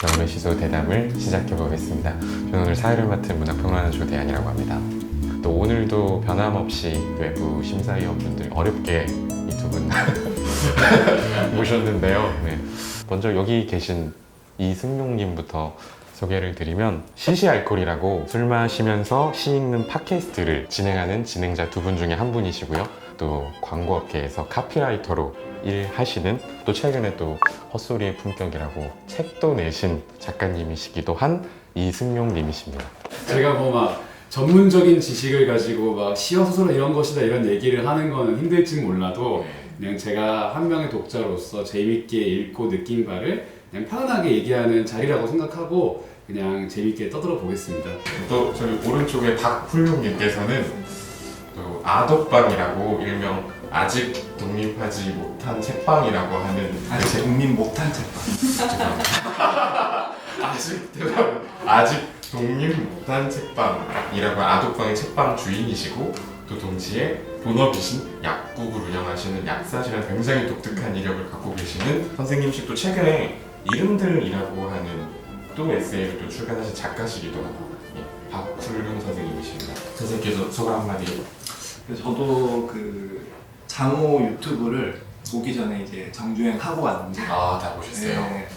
경험의 시소 대담을 시작해 보겠습니다. 저는 오늘 사회를 맡은 문학평론가 조대한이라고 합니다. 또 오늘도 변함없이 외부 심사위원분들 어렵게 이 두 분 모셨는데요. 네. 먼저 여기 계신 이승용님부터 소개를 드리면 시시알콜이라고 술 마시면서 시 읽는 팟캐스트를 진행하는 진행자 두 분 중에 한 분이시고요. 또 광고업계에서 카피라이터로 일하시는 또 최근에 또 헛소리의 품격이라고 책도 내신 작가님이시기도 한 이승용 님이십니다. 제가 뭐막 전문적인 지식을 가지고 막 시어 소설 이런 것이다 이런 얘기를 하는 거는 힘들지 몰라도 그냥 제가 한 명의 독자로서 재밌게 읽고 느낀 바를 그냥 편안하게 얘기하는 자리라고 생각하고 그냥 재밌게 떠들어 보겠습니다. 또 저희 오른쪽에 박훌룡님께서는 또 아독방이라고 일명 아직 독립하지 못한 책방이라고 하는 아직 국민 못한 책방. 아직 대박 아직 독립 못한 책방이라고 아독방의 책방 주인이시고 또 동시에 본업이신 약국을 운영하시는 약사시라는 굉장히 독특한 이력을 갖고 계시는 선생님씩 또 최근에 이름들이라고 하는 또 에세이를 또 출간하신 작가시기도 하고 예, 박훌룡 선생님이십니다. 선생님께서 소개 한마디. 그래서 저도 그 장호 유튜브를 보기 전에 이제 정주행 하고 왔는데. 아다 보셨어요? 네,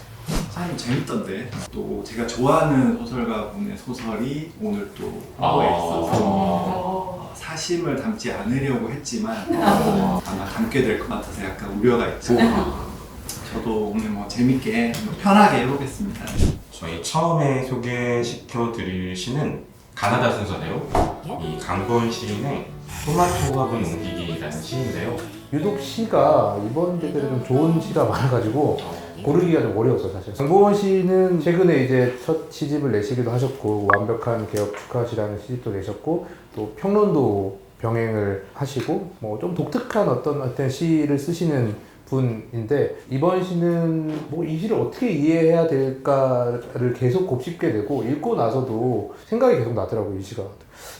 참 재밌던데. 또 제가 좋아하는 소설가 분의 소설이 오늘 또 하고에 있어서 어, 사심을 담지 않으려고 했지만 어, 아마 담게 될 것 같아서 약간 우려가 있고 저도 오늘 뭐 재밌게 편하게 해보겠습니다. 저희 처음에 소개시켜 드릴 시는 가나다 순서대로 이 강건 시인의 토마토 화분 옮기기라는 시인데요. 유독 시가 이번 대회에 좀 좋은 시가 많아가지고 고르기가 좀 어려웠어 사실. 장보원 씨는 최근에 이제 첫 시집을 내시기도 하셨고 완벽한 개혁 축하시라는 시집도 내셨고 또 평론도 병행을 하시고 뭐 좀 독특한 어떤 어떤 시를 쓰시는 분인데 이번 시는 뭐 이 시를 어떻게 이해해야 될까를 계속 곱씹게 되고 읽고 나서도 생각이 계속 나더라고요 이 시가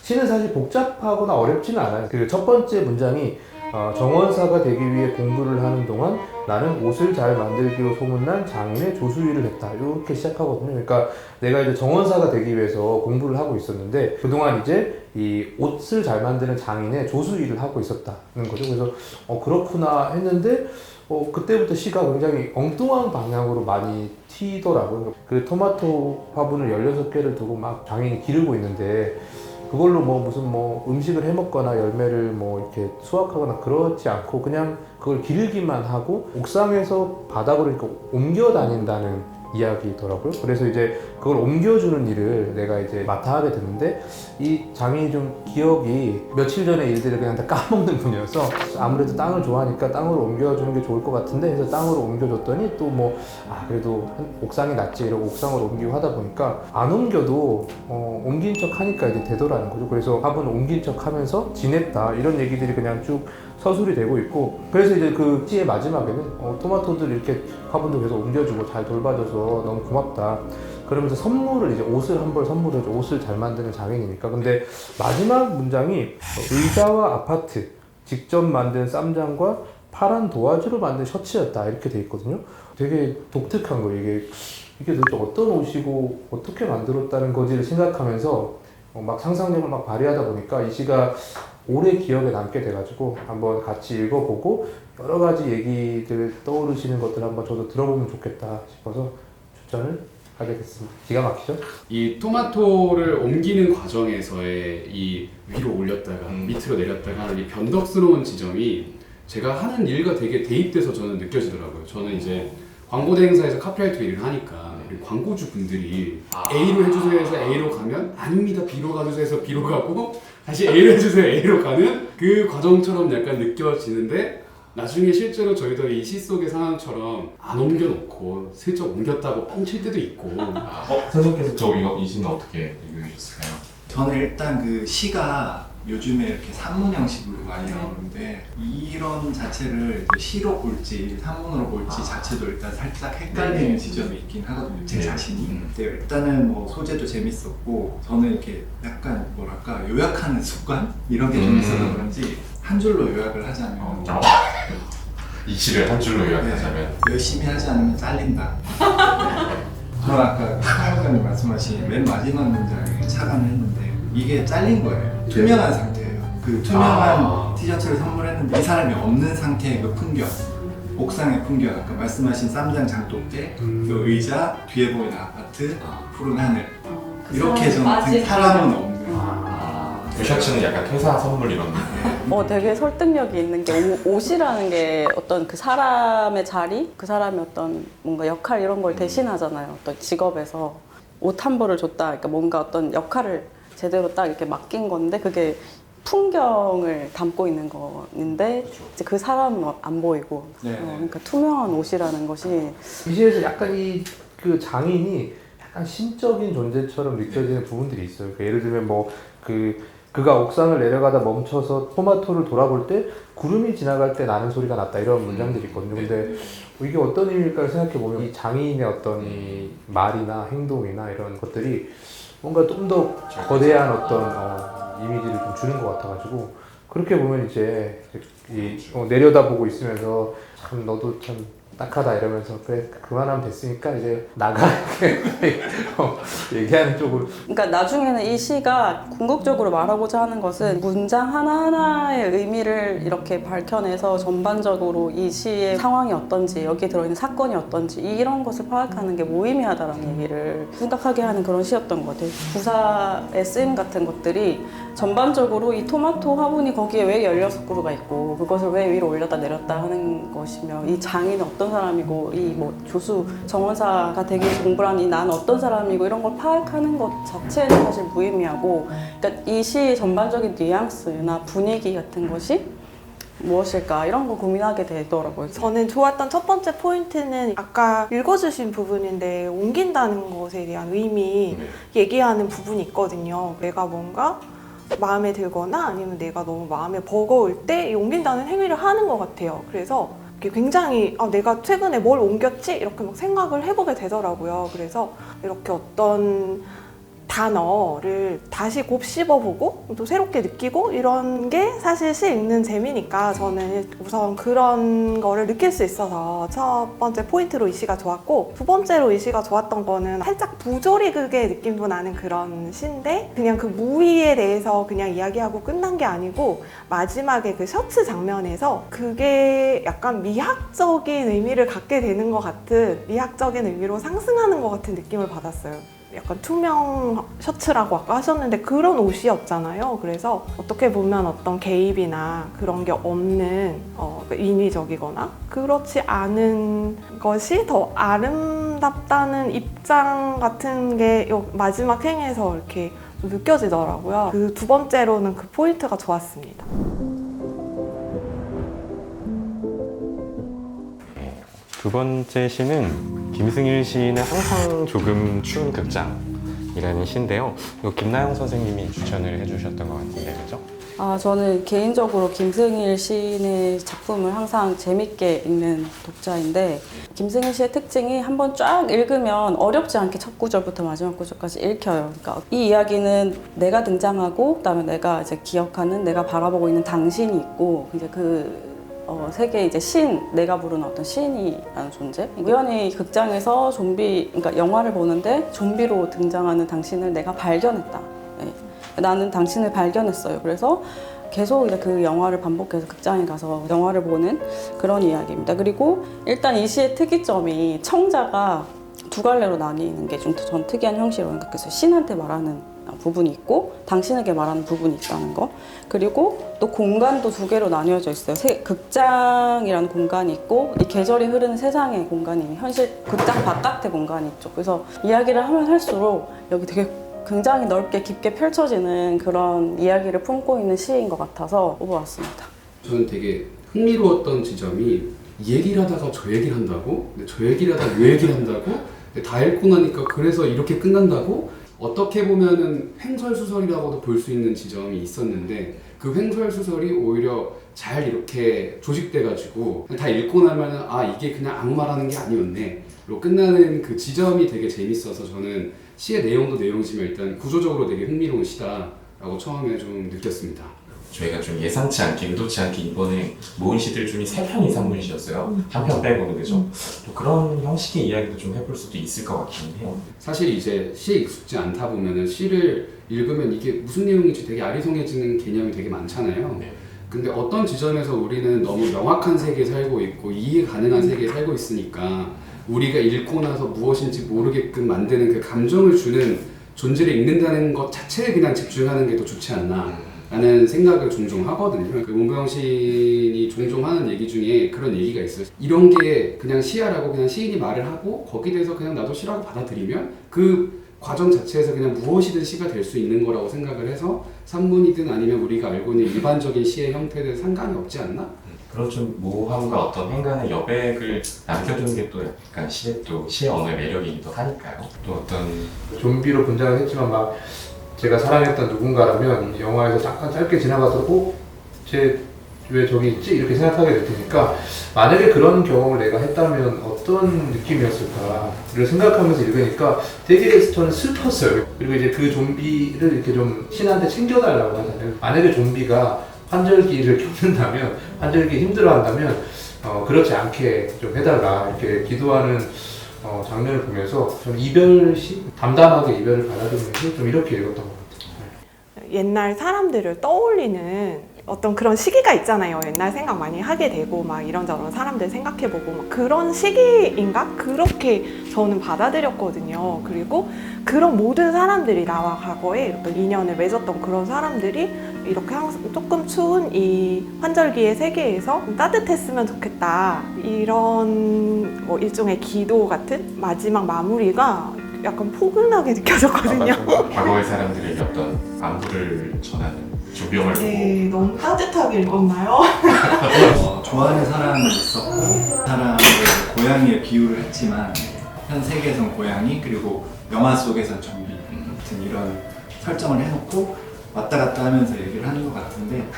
시는 사실 복잡하거나 어렵지는 않아요 그 첫 번째 문장이 어, 정원사가 되기 위해 공부를 하는 동안 나는 옷을 잘 만들기로 소문난 장인의 조수일을 했다. 이렇게 시작하거든요. 그러니까 내가 이제 정원사가 되기 위해서 공부를 하고 있었는데 그동안 이제 이 옷을 잘 만드는 장인의 조수일을 하고 있었다는 거죠. 그래서 어, 그렇구나 했는데 어, 그때부터 시가 굉장히 엉뚱한 방향으로 많이 튀더라고요. 그 토마토 화분을 16개를 두고 막 장인이 기르고 있는데 그걸로 뭐 무슨 뭐 음식을 해 먹거나 열매를 뭐 이렇게 수확하거나 그렇지 않고 그냥 그걸 기르기만 하고 옥상에서 바닥으로 이렇게 옮겨 다닌다는 이야기더라고요. 그래서 이제 그걸 옮겨주는 일을 내가 이제 맡아 하게 됐는데 이 장인이 좀 기억이 며칠 전의 일들을 그냥 다 까먹는 분이어서 아무래도 땅을 좋아하니까 땅으로 옮겨주는 게 좋을 것 같은데 해서 땅으로 옮겨줬더니 또 뭐 아 그래도 한 옥상이 낫지 이러고 옥상으로 옮기고 하다 보니까 안 옮겨도 어, 옮긴 척 하니까 이제 되더라는 거죠. 그래서 화분 옮긴 척 하면서 지냈다 이런 얘기들이 그냥 쭉 서술이 되고 있고 그래서 이제 그 시의 마지막에는 어, 토마토들 이렇게 화분도 계속 옮겨주고 잘 돌봐줘서 너무 고맙다. 그러면서 선물을 이제 옷을 한 벌 선물해줘 옷을 잘 만드는 장인이니까 근데 마지막 문장이 의자와 아파트 직접 만든 쌈장과 파란 도화지로 만든 셔츠였다 이렇게 돼 있거든요. 되게 독특한 거예요 이게 이게 도대체 어떤 옷이고 어떻게 만들었다는 거지를 생각하면서 어, 막 상상력을 막 발휘하다 보니까 이 시가 오래 기억에 남게 돼가지고 한번 같이 읽어보고 여러 가지 얘기들 떠오르시는 것들 한번 저도 들어보면 좋겠다 싶어서 추천을 하게 됐습니다. 기가 막히죠? 이 토마토를 옮기는 과정에서의 이 위로 올렸다가 음. 밑으로 내렸다가 하는 이 변덕스러운 지점이 제가 하는 일과 되게 대입돼서 저는 느껴지더라고요. 저는 이제 광고 대행사에서 카피라이터 일을 하니까 우리 광고주 분들이 A로 해주세요 해서 A로 가면 아닙니다 B로 가주세요 해서 B로 가고 다시 A로 해주세요 A로 가는 그 과정처럼 약간 느껴지는데 나중에 실제로 저희도 이 시 속의 상황처럼 안 옮겨놓고 슬쩍 옮겼다고 뻥칠 때도 있고 어, 선생님께서 저 이거 이 시는 어떻게 읽으셨을까요? 저는 일단 그 시가 요즘에 이렇게 산문 형식으로 많이 나오는데 이런 자체를 이제 시로 볼지 산문으로 볼지 자체도 일단 살짝 헷갈리는 지점이 있긴 하거든요 제 네. 자신이 음. 근데 일단은 뭐 소재도 재밌었고 저는 이렇게 약간 뭐 랄까 요약하는 습관 이런 게 좀 음. 있어서 그런지 한 줄로 요약을 하자면 어. 이 시를 한 줄로 요약하자면 네, 열심히 하지 않으면 잘린다. 저는 아까 사무장님 말씀하신 맨 마지막 문장에 차감을 했는데 이게 잘린 거예요. 투명한 상태예요. 그 투명한 아. 티셔츠를 선물했는데 이 사람이 없는 상태의 그 풍경. 옥상의 풍경, 아까 말씀하신 쌈장 장독대, 음. 그 의자, 뒤에 보이는 아파트, 푸른 하늘 그 이렇게 사람이 저는 사람은 없는 셔츠는 약간 퇴사 선물 이런 어, 되게 설득력이 있는 게 옷- 옷이라는 게 어떤 그 사람의 자리, 그 사람의 어떤 뭔가 역할 이런 걸 대신하잖아요. 어떤 직업에서 옷 한 벌을 줬다. 그러니까 뭔가 어떤 역할을 제대로 딱 이렇게 맡긴 건데 그게 풍경을 담고 있는 거인데 이제 그 사람은 안 보이고 네. 어, 그러니까 투명한 옷이라는 것이 이 시에서 약간 이 그 장인이 약간 신적인 존재처럼 느껴지는 부분들이 있어요. 그러니까 예를 들면 뭐 그 그가 옥상을 내려가다 멈춰서 토마토를 돌아볼 때 구름이 지나갈 때 나는 소리가 났다. 이런 문장들이 있거든요. 근데 이게 어떤 의미일까 생각해 보면 이 장인의 어떤 이 말이나 행동이나 이런 것들이 뭔가 좀 더 거대한 어떤 어, 이미지를 좀 주는 것 같아가지고 그렇게 보면 이제 이, 어, 내려다보고 있으면서 참 너도 참 딱하다 이러면서 그래 그만하면 됐으니까 이제 나가 이렇게 어, 얘기하는 쪽으로 그러니까 나중에는 이 시가 궁극적으로 말하고자 하는 것은 문장 하나하나의 의미를 이렇게 밝혀내서 전반적으로 이 시의 상황이 어떤지 여기 들어있는 사건이 어떤지 이런 것을 파악하는 게 무의미하다라는 얘기를 생각하게 하는 그런 시였던 것 같아요. 부사의 쓰임 같은 것들이 전반적으로 이 토마토 화분이 거기에 왜 16그루가 있고 그것을 왜 위로 올렸다 내렸다 하는 것이며 이 장인은 어떤 사람이고 이뭐 조수 정원사가 되게 공부한 이 나는 어떤 사람이고 이런 걸 파악하는 것 자체는 사실 무의미하고 그러니까 이 시의 전반적인 뉘앙스나 분위기 같은 것이 무엇일까 이런 거 고민하게 되더라고요. 저는 좋았던 첫 번째 포인트는 아까 읽어주신 부분인데 옮긴다는 것에 대한 의미 얘기하는 부분이 있거든요. 내가 뭔가 마음에 들거나 아니면 내가 너무 마음에 버거울 때이 옮긴다는 행위를 하는 것 같아요. 그래서 굉장히 아, 내가 최근에 뭘 옮겼지? 이렇게 막 생각을 해보게 되더라고요. 그래서 이렇게 어떤 단어를 다시 곱씹어보고 또 새롭게 느끼고 이런 게 사실 시 읽는 재미니까 저는 우선 그런 거를 느낄 수 있어서 첫 번째 포인트로 이 시가 좋았고 두 번째로 이 시가 좋았던 거는 살짝 부조리 극의 느낌도 나는 그런 시인데 그냥 그 무의에 대해서 그냥 이야기하고 끝난 게 아니고 마지막에 그 셔츠 장면에서 그게 약간 미학적인 의미를 갖게 되는 것 같은 미학적인 의미로 상승하는 것 같은 느낌을 받았어요. 약간 투명 셔츠라고 아까 하셨는데 그런 옷이었잖아요. 그래서 어떻게 보면 어떤 개입이나 그런 게 없는 어, 인위적이거나 그렇지 않은 것이 더 아름답다는 입장 같은 게요 마지막 행에서 이렇게 좀 느껴지더라고요. 그 두 번째로는 그 포인트가 좋았습니다. 두 번째 시는 김승일 시인의 항상 조금 추운 극장이라는 시인데요. 이거 김나영 선생님이 추천을 해주셨던 것 같은데, 그죠? 아, 저는 개인적으로 김승일 시인의 작품을 항상 재밌게 읽는 독자인데 김승일 씨의 특징이 한번 쫙 읽으면 어렵지 않게 첫 구절부터 마지막 구절까지 읽혀요. 그러니까 이 이야기는 내가 등장하고 그다음에 내가 이제 기억하는 내가 바라보고 있는 당신이 있고 이제 그 어, 세계 이제 신, 내가 부르는 어떤 신이라는 존재. 우연히 극장에서 좀비, 그러니까 영화를 보는데 좀비로 등장하는 당신을 내가 발견했다. 예. 나는 당신을 발견했어요. 그래서 계속 이제 그 영화를 반복해서 극장에 가서 영화를 보는 그런 이야기입니다. 그리고 일단 이 시의 특이점이 청자가 두 갈래로 나뉘는 게 좀 전 특이한 형식으로 생각했어요. 신한테 말하는 부분이 있고 당신에게 말하는 부분이 있다는 거. 그리고 또 공간도 두 개로 나뉘어져 있어요. 세- 극장이라는 공간이 있고 이 계절이 흐르는 세상의 공간이 현실 극장 바깥의 공간이 있죠. 그래서 이야기를 하면 할수록 여기 되게 굉장히 넓게 깊게 펼쳐지는 그런 이야기를 품고 있는 시인 것 같아서 뽑아왔습니다. 저는 되게 흥미로웠던 지점이 이 얘기를 하다가 저 얘기를 한다고? 저 얘기를 하다가 이 얘기를 한다고? 다 읽고 나니까 그래서 이렇게 끝난다고? 어떻게 보면은 횡설수설이라고도 볼 수 있는 지점이 있었는데 그 횡설수설이 오히려 잘 이렇게 조직돼가지고 다 읽고 나면은 아 이게 그냥 악마라는 게 아니었네로 끝나는 그 지점이 되게 재밌어서 저는 시의 내용도 내용이지만 일단 구조적으로 되게 흥미로운 시다라고 처음에 좀 느꼈습니다. 저희가 좀 예상치 않게 의도치 않게 이번에 모은 시들 중에 세 편이 산문시였어요. 한편 빼고는 그죠? 또 그런 형식의 이야기도 좀 해볼 수도 있을 것 같긴 해요. 사실 이제 시에 익숙지 않다 보면은 시를 읽으면 이게 무슨 내용인지 되게 아리송해지는 개념이 되게 많잖아요. 네. 근데 어떤 지점에서 우리는 너무 명확한 세계에 살고 있고 이해 가능한 세계에 살고 있으니까 우리가 읽고 나서 무엇인지 모르게끔 만드는 그 감정을 주는 존재를 읽는다는 것 자체에 그냥 집중하는 게 더 좋지 않나 라는 생각을 종종 하거든요. 그 문병 시인이 종종 하는 얘기 중에 그런 얘기가 있어요. 이런 게 그냥 시야라고 그냥 시인이 말을 하고 거기에 대해서 그냥 나도 시라고 받아들이면 그 과정 자체에서 그냥 무엇이든 시가 될 수 있는 거라고 생각을 해서 산문이든 아니면 우리가 알고 있는 일반적인 시의 형태들 상관이 없지 않나? 그런 좀 모호함과 어떤 행간의 여백을 남겨두는 게 또 약간 시의 또 시의 언어의 매력이기도 하니까요. 또 어떤 좀비로 분장을 했지만 막 제가 사랑했던 누군가라면 이 영화에서 잠깐 짧게 지나가서도 쟤왜 저기 있지? 이렇게 생각하게 될 테니까 만약에 그런 경험을 내가 했다면 어떤 느낌이었을까를 생각하면서 읽으니까 되게 저는 슬펐어요. 그리고 이제 그 좀비를 이렇게 좀 신한테 챙겨달라고 하잖아요. 만약에 좀비가 환절기를 겪는다면 환절기 힘들어한다면 어, 그렇지 않게 좀 해달라 이렇게 기도하는 어, 장면을 보면서 좀 이별시 담담하게 이별을 받아들이면서 좀 이렇게 읽었던 것 같아요. 옛날 사람들을 떠올리는 어떤 그런 시기가 있잖아요. 옛날 생각 많이 하게 되고 막 이런저런 사람들 생각해보고 막 그런 시기인가? 그렇게 저는 받아들였거든요. 그리고 그런 모든 사람들이 나와 과거에 어떤 인연을 맺었던 그런 사람들이 이렇게 항상 조금 추운 이 환절기의 세계에서 좀 따뜻했으면 좋겠다. 이런 뭐 일종의 기도 같은 마지막 마무리가 약간 포근하게 느껴졌거든요. 과거의 사람들의 어떤 안부를 전하는 조병을 네, 너무 따뜻하게 읽었나요? 어, 좋아하는 사람이 있었고 사람을 고양이에 비유를 했지만 현 세계에선 고양이 그리고 영화 속에선 좀비 같은 이런 설정을 해놓고 왔다 갔다 하면서 얘기를 하는 것 같은데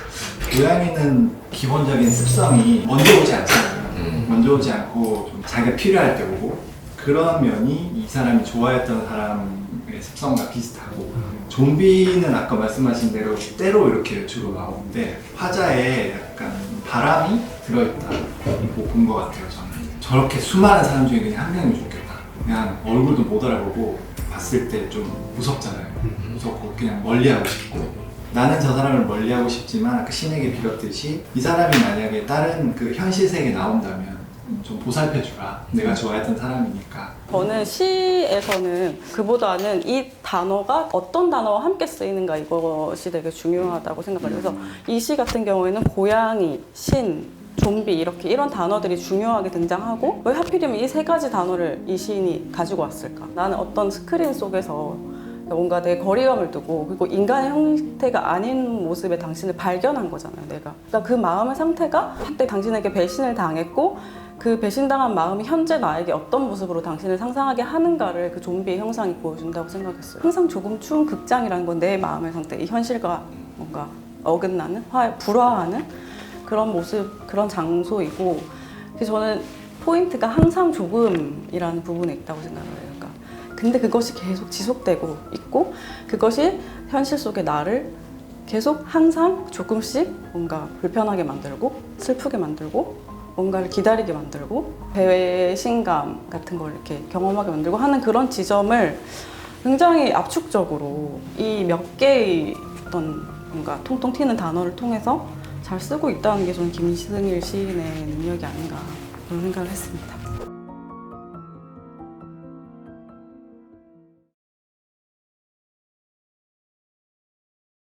고양이는 기본적인 습성이 먼저 오지 않잖아요. 음. 먼저 오지 않고 좀 자기가 필요할 때 오고 그런 면이 이 사람이 좋아했던 사람의 습성과 비슷하고 좀비는 아까 말씀하신 대로 때로 이렇게 주로 나오는데 화자에 약간 바람이 들어있다고 본것 같아요 저는 저렇게 수많은 사람 중에 그냥 한 명이 죽겠다 그냥 얼굴도 못 알아보고 봤을 때 좀 무섭잖아요. 무섭고 그냥 멀리하고 싶고. 나는 저 사람을 멀리하고 싶지만 아까 신에게 빌었듯이 이 사람이 만약에 다른 그 현실 세계에 나온다면 좀 보살펴주라. 내가 좋아했던 사람이니까. 저는 시에서는 그보다는 이 단어가 어떤 단어와 함께 쓰이는가 이것이 되게 중요하다고 생각을 해서 이 시 같은 경우에는 고양이, 신, 좀비 이렇게 이런 단어들이 중요하게 등장하고 왜 하필이면 이 세 가지 단어를 이 시인이 가지고 왔을까? 나는 어떤 스크린 속에서 뭔가 내 거리감을 두고 그리고 인간의 형태가 아닌 모습의 당신을 발견한 거잖아요, 내가. 그러니까 그 마음의 상태가 한때 당신에게 배신을 당했고 그 배신당한 마음이 현재 나에게 어떤 모습으로 당신을 상상하게 하는가를 그 좀비의 형상이 보여준다고 생각했어요. 항상 조금 추운 극장이라는 건 내 마음의 상태, 이 현실과 뭔가 어긋나는, 화, 불화하는 그런 모습, 그런 장소이고 그래서 저는 포인트가 항상 조금이라는 부분에 있다고 생각을 해요. 그러니까 근데 그것이 계속 지속되고 있고 그것이 현실 속의 나를 계속 항상 조금씩 뭔가 불편하게 만들고 슬프게 만들고 뭔가를 기다리게 만들고 배신감 같은 걸 이렇게 경험하게 만들고 하는 그런 지점을 굉장히 압축적으로 이 몇 개의 어떤 뭔가 통통 튀는 단어를 통해서 잘 쓰고 있다는 게 저는 김승일 시인의 능력이 아닌가 그런 생각을 했습니다.